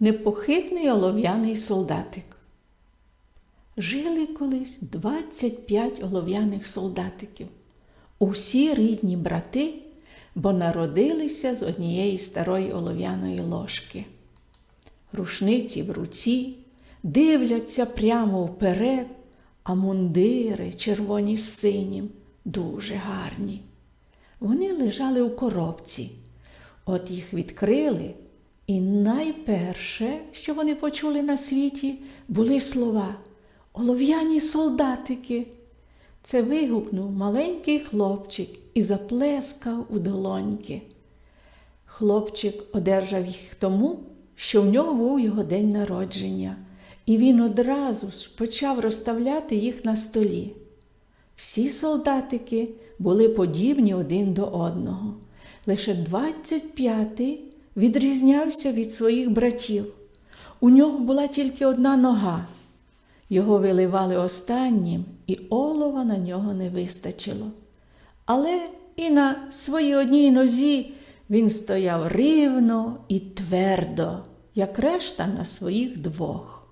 Непохитний олов'яний солдатик. Жили колись 25 олов'яних солдатиків. Усі рідні брати, бо народилися з однієї старої олов'яної ложки. Рушниці в руці, дивляться прямо вперед, а мундири червоні з синім, дуже гарні. Вони лежали у коробці. От їх відкрили, і найперше, що вони почули на світі, були слова Олов'яні солдатики. Це вигукнув маленький хлопчик і заплескав у долоньки. Хлопчик одержав їх тому, що в нього був його день народження, і він одразу ж почав розставляти їх на столі. Всі солдатики були подібні один до одного. Лише 25-й відрізнявся від своїх братів. У нього була тільки одна нога. Його виливали останнім, і олова на нього не вистачило. Але і на своїй одній нозі він стояв рівно і твердо, як решта на своїх двох.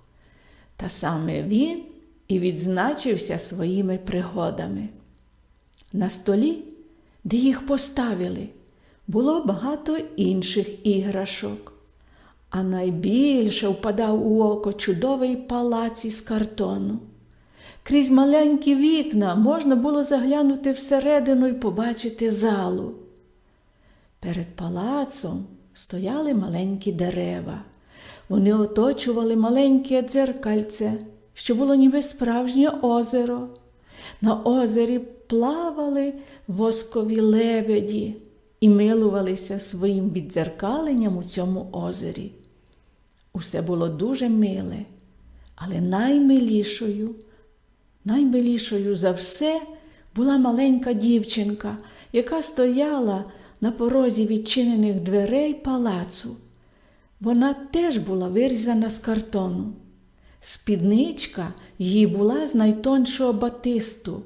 Та саме він і відзначився своїми пригодами. На столі, де їх поставили, було багато інших іграшок, а найбільше впадав у око чудовий палац із картону. Крізь маленькі вікна можна було заглянути всередину і побачити залу. Перед палацом стояли маленькі дерева. Вони оточували маленьке дзеркальце, що було ніби справжнє озеро. На озері плавали воскові лебеді і милувалися своїм віддзеркаленням у цьому озері. Усе було дуже миле, але наймилішою, наймилішою за все була маленька дівчинка, яка стояла на порозі відчинених дверей палацу. Вона теж була вирізана з картону. Спідничка її була з найтоншого батисту,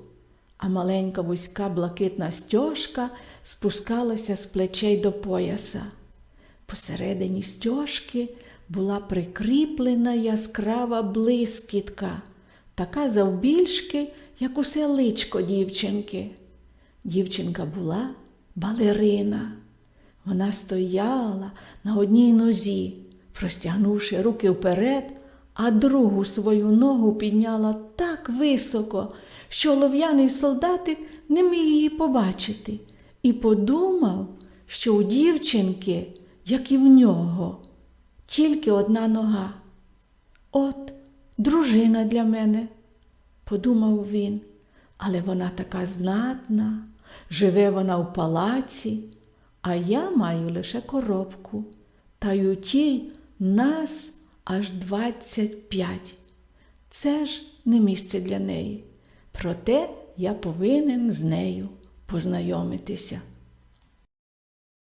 а маленька вузька блакитна стьожка спускалася з плечей до пояса. Посередині стьожки була прикріплена яскрава блискітка, така завбільшки, як усе личко дівчинки. Дівчинка була балерина. Вона стояла на одній нозі, простягнувши руки вперед, а другу свою ногу підняла так високо, що олов'яний солдатик не міг її побачити, і подумав, що у дівчинки, як і в нього, тільки одна нога. От дружина для мене, подумав він, але вона така знатна, живе вона в палаці, а я маю лише коробку, та й у тій нас аж двадцять п'ять. Це ж не місце для неї. Проте я повинен з нею познайомитися.